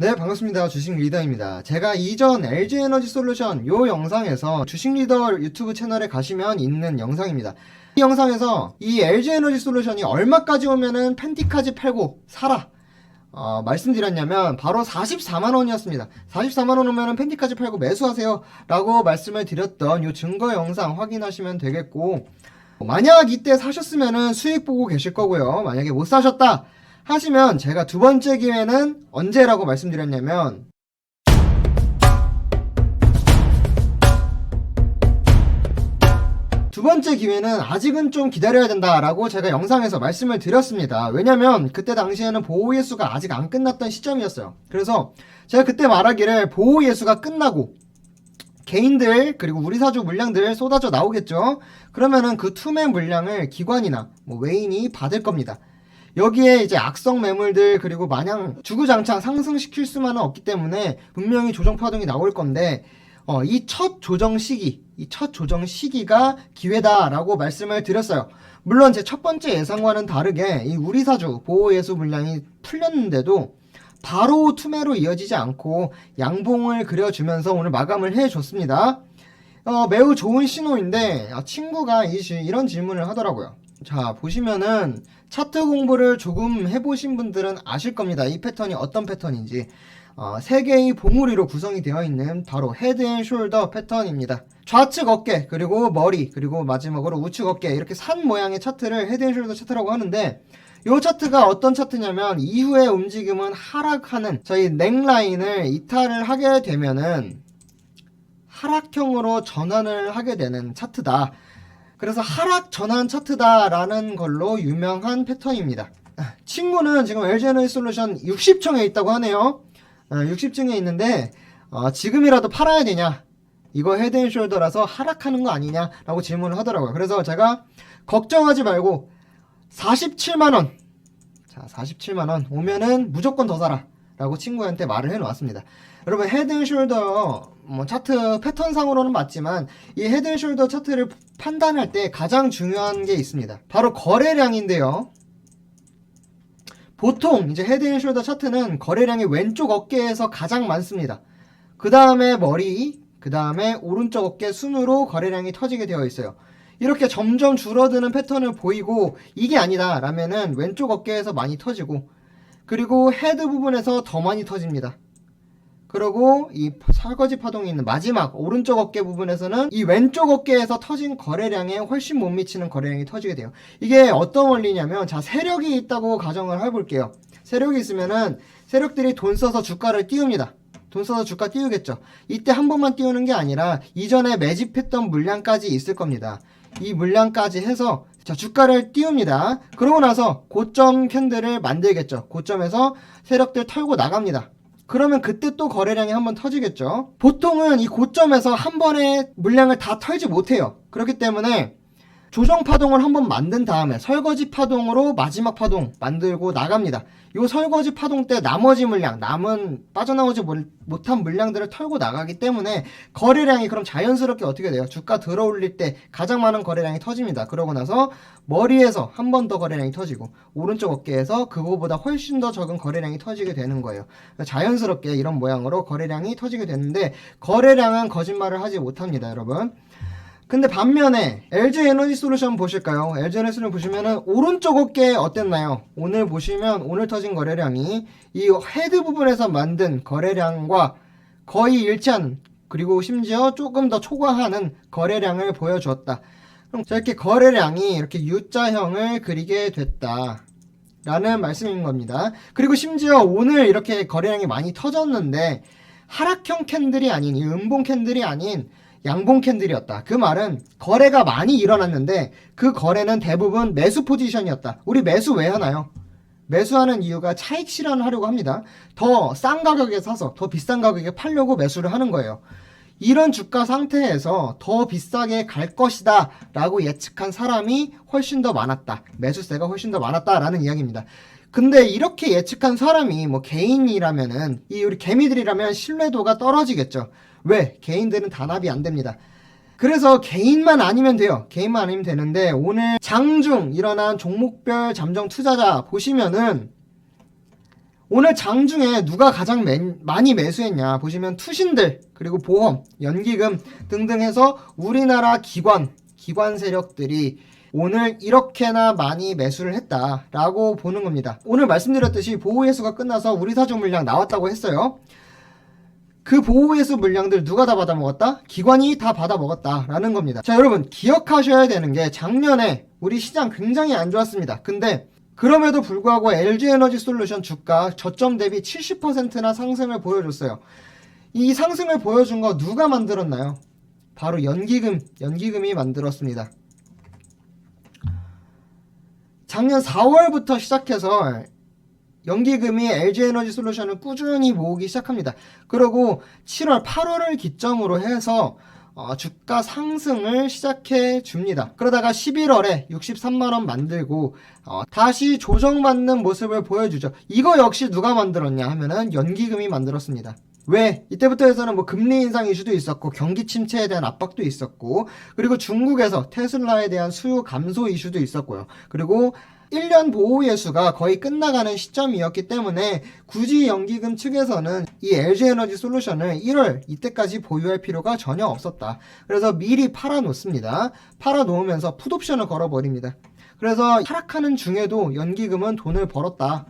네, 반갑습니다. 주식 리더입니다. 제가 이전 LG 에너지 솔루션 요 영상에서 주식 리더 유튜브 채널에 가시면 있는 영상입니다. 이 영상에서 이 LG 에너지 솔루션이 얼마까지 오면은 펜티까지 팔고 사라. 어, 말씀드렸냐면 바로 44만 원이었습니다. 44만 원 오면은 펜티까지 팔고 매수하세요. 라고 말씀을 드렸던 요 증거 영상 확인하시면 되겠고 만약 이때 사셨으면은 수익 보고 계실 거고요. 만약에 못 사셨다 하시면 제가 두 번째 기회는 언제라고 말씀드렸냐면 두 번째 기회는 아직은 좀 기다려야 된다라고 제가 영상에서 말씀을 드렸습니다. 왜냐면 그때 당시에는 보호 예수가 아직 안 끝났던 시점이었어요. 그래서 제가 그때 말하기를 보호 예수가 끝나고 개인들 그리고 우리 사주 물량들 쏟아져 나오겠죠. 그러면은 그 투매 물량을 기관이나 뭐 외인이 받을 겁니다. 여기에 이제 악성 매물들 그리고 마냥 주구장창 상승시킬 수만은 없기 때문에 분명히 조정 파동이 나올 건데 어, 이 첫 조정 시기, 이 첫 조정 시기가 기회다라고 말씀을 드렸어요. 물론 제 첫 번째 예상과는 다르게 이 우리 사주 보호 예수 물량이 풀렸는데도 바로 투매로 이어지지 않고 양봉을 그려주면서 오늘 마감을 해줬습니다. 어, 매우 좋은 신호인데 아, 친구가 이, 지- 이런 질문을 하더라고요. 자 보시면은 차트 공부를 조금 해보신 분들은 아실 겁니다. 이 패턴이 어떤 패턴인지. 어, 세 개의 봉우리로 구성이 되어 있는 바로 헤드 앤 숄더 패턴입니다. 좌측 어깨, 그리고 머리, 그리고 마지막으로 우측 어깨 이렇게 산 모양의 차트를 헤드 앤 숄더 차트라고 하는데 이 차트가 어떤 차트냐면 이후의 움직임은 하락하는 저희 넥라인을 이탈을 하게 되면은 하락형으로 전환을 하게 되는 차트다. 그래서 하락 전환 차트다라는 걸로 유명한 패턴입니다. 아, 친구는 지금 LG 에너지 솔루션 60층에 있다고 하네요. 60층에 있는데 어, 지금이라도 팔아야 되냐? 이거 헤드앤숄더라서 하락하는 거 아니냐라고 질문을 하더라고요. 그래서 제가 걱정하지 말고 47만 원. 자, 47만 원 오면은 무조건 더 사라. 라고 친구한테 말을 해 놓았습니다. 여러분 헤드앤숄더 뭐 차트 패턴상으로는 맞지만 이 헤드앤숄더 차트를 판단할 때 가장 중요한 게 있습니다. 바로 거래량인데요. 보통 이제 헤드앤숄더 차트는 거래량이 왼쪽 어깨에서 가장 많습니다. 그 다음에 머리, 그 다음에 오른쪽 어깨 순으로 거래량이 터지게 되어 있어요. 이렇게 점점 줄어드는 패턴을 보이고 이게 아니다 라면은 왼쪽 어깨에서 많이 터지고 그리고 헤드 부분에서 더 많이 터집니다. 그리고 이 설거지 파동이 있는 마지막 오른쪽 어깨 부분에서는 이 왼쪽 어깨에서 터진 거래량에 훨씬 못 미치는 거래량이 터지게 돼요. 이게 어떤 원리냐면 자 세력이 있다고 가정을 해볼게요. 세력이 있으면은 세력들이 돈 써서 주가를 띄웁니다. 돈 써서 주가 띄우겠죠. 이때 한 번만 띄우는 게 아니라 이전에 매집했던 물량까지 있을 겁니다. 이 물량까지 해서 자 주가를 띄웁니다. 그러고 나서 고점 캔들을 만들겠죠. 고점에서 세력들 털고 나갑니다. 그러면 그때 또 거래량이 한번 터지겠죠. 보통은 이 고점에서 한 번에 물량을 다 털지 못해요. 그렇기 때문에 조정 파동을 한번 만든 다음에 설거지 파동으로 마지막 파동 만들고 나갑니다. 요 설거지 파동 때 나머지 물량, 남은 빠져나오지 못- 못한 물량들을 털고 나가기 때문에 거래량이 그럼 자연스럽게 어떻게 돼요? 주가 들어올릴 때 가장 많은 거래량이 터집니다. 그러고 나서 머리에서 한 번 더 거래량이 터지고 오른쪽 어깨에서 그거보다 훨씬 더 적은 거래량이 터지게 되는 거예요. 자연스럽게 이런 모양으로 거래량이 터지게 되는데 거래량은 거짓말을 하지 못합니다, 여러분. 근데 반면에 LG 에너지 솔루션 보실까요? LG 에너지 솔루션 보시면은 오른쪽 어깨 어땠나요? 오늘 보시면 오늘 터진 거래량이 이 헤드 부분에서 만든 거래량과 거의 일치하는 그리고 심지어 조금 더 초과하는 거래량을 보여주었다. 그럼 저렇게 거래량이 이렇게 U자형을 그리게 됐다. 라는 말씀인 겁니다. 그리고 심지어 오늘 이렇게 거래량이 많이 터졌는데 하락형 캔들이 아닌 이 음봉 캔들이 아닌 양봉 캔들이었다. 그 말은 거래가 많이 일어났는데 그 거래는 대부분 매수 포지션이었다. 우리 매수 왜 하나요? 매수하는 이유가 차익 실현을 하려고 합니다. 더 싼 가격에 사서 더 비싼 가격에 팔려고 매수를 하는 거예요. 이런 주가 상태에서 더 비싸게 갈 것이다 라고 예측한 사람이 훨씬 더 많았다. 매수세가 훨씬 더 많았다라는 이야기입니다. 근데 이렇게 예측한 사람이 뭐 개인이라면은 이 우리 개미들이라면 신뢰도가 떨어지겠죠. 왜? 개인들은 단합이 안 됩니다. 그래서 개인만 아니면 돼요. 개인만 아니면 되는데 오늘 장중 일어난 종목별 잠정 투자자 보시면은 오늘 장 중에 누가 가장 맨- 많이 매수했냐 보시면 투신들 그리고 보험, 연기금 등등 해서 우리나라 기관, 기관 세력들이 오늘 이렇게나 많이 매수를 했다라고 보는 겁니다. 오늘 말씀드렸듯이 보호예수가 끝나서 우리 사주 물량 나왔다고 했어요. 그 보호예수 물량들 누가 다 받아 먹었다? 기관이 다 받아 먹었다라는 겁니다. 자, 여러분 기억하셔야 되는 게 작년에 우리 시장 굉장히 안 좋았습니다. 근데 그럼에도 불구하고 LG에너지 솔루션 주가 저점 대비 70%나 상승을 보여줬어요. 이 상승을 보여준 거 누가 만들었나요? 바로 연기금, 연기금이 만들었습니다. 작년 4월부터 시작해서 연기금이 LG에너지 솔루션을 꾸준히 모으기 시작합니다. 그리고 7월, 8월을 기점으로 해서 어, 주가 상승을 시작해 줍니다. 그러다가 11월에 63만원 만들고 어, 다시 조정받는 모습을 보여주죠. 이거 역시 누가 만들었냐 하면은 연기금이 만들었습니다. 왜? 이때부터 해서는 뭐 금리 인상 이슈도 있었고 경기 침체에 대한 압박도 있었고 그리고 중국에서 테슬라에 대한 수요 감소 이슈도 있었고요. 그리고 1년 보호 예수가 거의 끝나가는 시점이었기 때문에 굳이 연기금 측에서는 이 LG에너지 솔루션을 1월 이때까지 보유할 필요가 전혀 없었다. 그래서 미리 팔아 놓습니다. 팔아 놓으면서 풋옵션을 걸어 버립니다. 그래서 하락하는 중에도 연기금은 돈을 벌었다.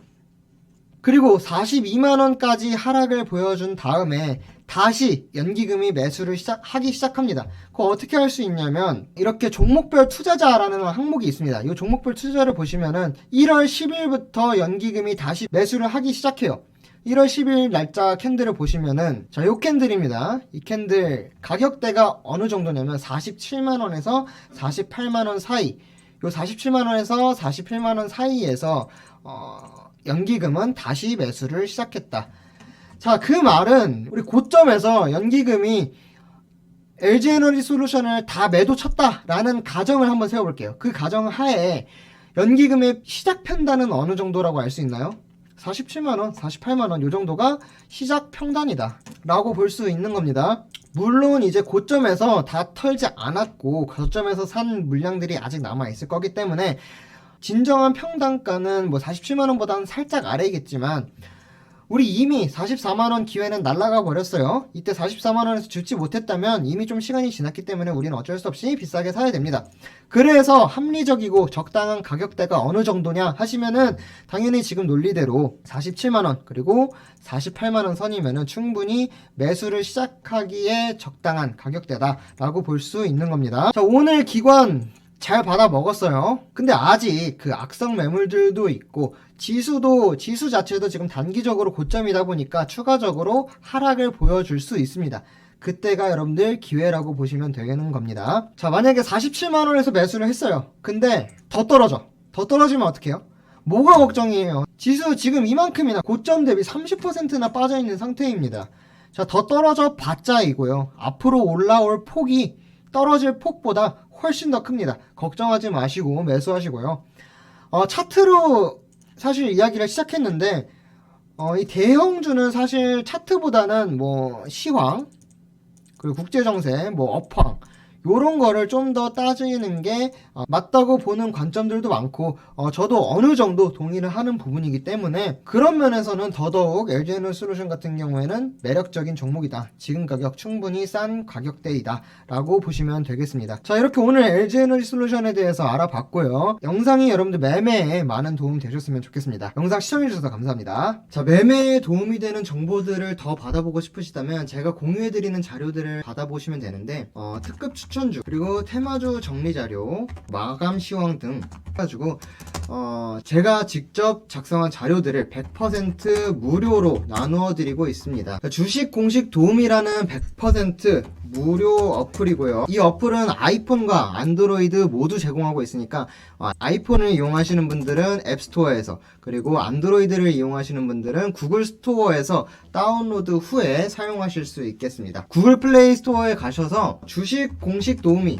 그리고 42만원까지 하락을 보여준 다음에 다시 연기금이 매수를 시작, 하기 시작합니다. 그거 어떻게 할 수 있냐면 이렇게 종목별 투자자라는 항목이 있습니다. 이 종목별 투자를 보시면은 1월 10일부터 연기금이 다시 매수를 하기 시작해요. 1월 10일 날짜 캔들을 보시면은 자, 요 캔들입니다. 이 캔들 가격대가 어느 정도냐면 47만 원에서 48만 원 사이. 요 47만 원에서 48만 원 사이에서 어 연기금은 다시 매수를 시작했다. 자, 그 말은 우리 고점에서 연기금이 LG에너지 솔루션을 다 매도 쳤다라는 가정을 한번 세워볼게요. 그 가정 하에 연기금의 시작 편단은 어느 정도라고 알 수 있나요? 47만원, 48만원 요 정도가 시작 평단이다 라고 볼 수 있는 겁니다. 물론 이제 고점에서 다 털지 않았고 고점에서 산 물량들이 아직 남아있을 거기 때문에 진정한 평단가는 뭐 47만원보다는 살짝 아래이겠지만 우리 이미 44만원 기회는 날라가 버렸어요. 이때 44만원에서 주지 못했다면 이미 좀 시간이 지났기 때문에 우리는 어쩔 수 없이 비싸게 사야 됩니다. 그래서 합리적이고 적당한 가격대가 어느 정도냐 하시면은 당연히 지금 논리대로 47만원 그리고 48만원 선이면은 충분히 매수를 시작하기에 적당한 가격대다라고 볼 수 있는 겁니다. 자, 오늘 기관 잘 받아 먹었어요. 근데 아직 그 악성 매물들도 있고 지수도 지수 자체도 지금 단기적으로 고점이다 보니까 추가적으로 하락을 보여줄 수 있습니다. 그때가 여러분들 기회라고 보시면 되는 겁니다. 자, 만약에 47만 원에서 매수를 했어요. 근데 더 떨어져. 더 떨어지면 어떡해요? 뭐가 걱정이에요? 지수 지금 이만큼이나 고점 대비 30%나 빠져 있는 상태입니다. 자, 더 떨어져 봤자 이고요. 앞으로 올라올 폭이 떨어질 폭보다 훨씬 더 큽니다. 걱정하지 마시고 매수하시고요. 어, 차트로 사실 이야기를 시작했는데 어, 이 대형주는 사실 차트보다는 뭐 시황 그리고 국제정세, 뭐 업황 요런 거를 좀 더 따지는 게 어, 맞다고 보는 관점들도 많고 어, 저도 어느 정도 동의를 하는 부분이기 때문에 그런 면에서는 더더욱 LG에너지 솔루션 같은 경우에는 매력적인 종목이다. 지금 가격 충분히 싼 가격대이다. 라고 보시면 되겠습니다. 자 이렇게 오늘 LG에너지 솔루션에 대해서 알아봤고요. 영상이 여러분들 매매에 많은 도움 되셨으면 좋겠습니다. 영상 시청해주셔서 감사합니다. 자 매매에 도움이 되는 정보들을 더 받아보고 싶으시다면 제가 공유해드리는 자료들을 받아보시면 되는데 어, 특급 추천 주 그리고 테마주 정리 자료 마감 시황 등 해가지고 어, 제가 직접 작성한 자료들을 100% 무료로 나누어 드리고 있습니다. 주식 공식 도움이라는 100% 무료 어플이고요. 이 어플은 아이폰과 안드로이드 모두 제공하고 있으니까 어, 아이폰을 이용하시는 분들은 앱스토어에서 그리고 안드로이드를 이용하시는 분들은 구글 스토어에서 다운로드 후에 사용하실 수 있겠습니다. 구글 플레이 스토어에 가셔서 주식 공식 도우미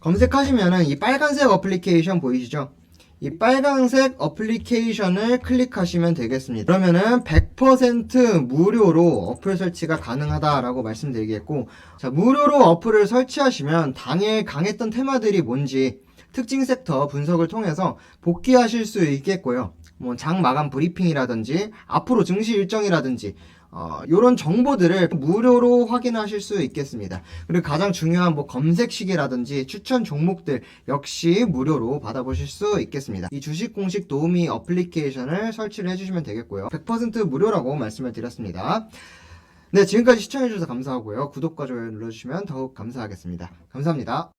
검색하시면은 이 빨간색 어플리케이션 보이시죠? 이 빨간색 어플리케이션을 클릭하시면 되겠습니다. 그러면은 100% 무료로 어플 설치가 가능하다라고 말씀드리겠고, 자, 무료로 어플을 설치하시면 당일 강했던 테마들이 뭔지 특징 섹터 분석을 통해서 복귀하실 수 있겠고요. 뭐 장 마감 브리핑이라든지 앞으로 증시 일정이라든지 어, 이런 정보들을 무료로 확인하실 수 있겠습니다. 그리고 가장 중요한 뭐 검색 시기라든지 추천 종목들 역시 무료로 받아보실 수 있겠습니다. 이 주식 공식 도우미 어플리케이션을 설치를 해주시면 되겠고요. 100% 무료라고 말씀을 드렸습니다. 네, 지금까지 시청해주셔서 감사하고요. 구독과 좋아요 눌러주시면 더욱 감사하겠습니다. 감사합니다.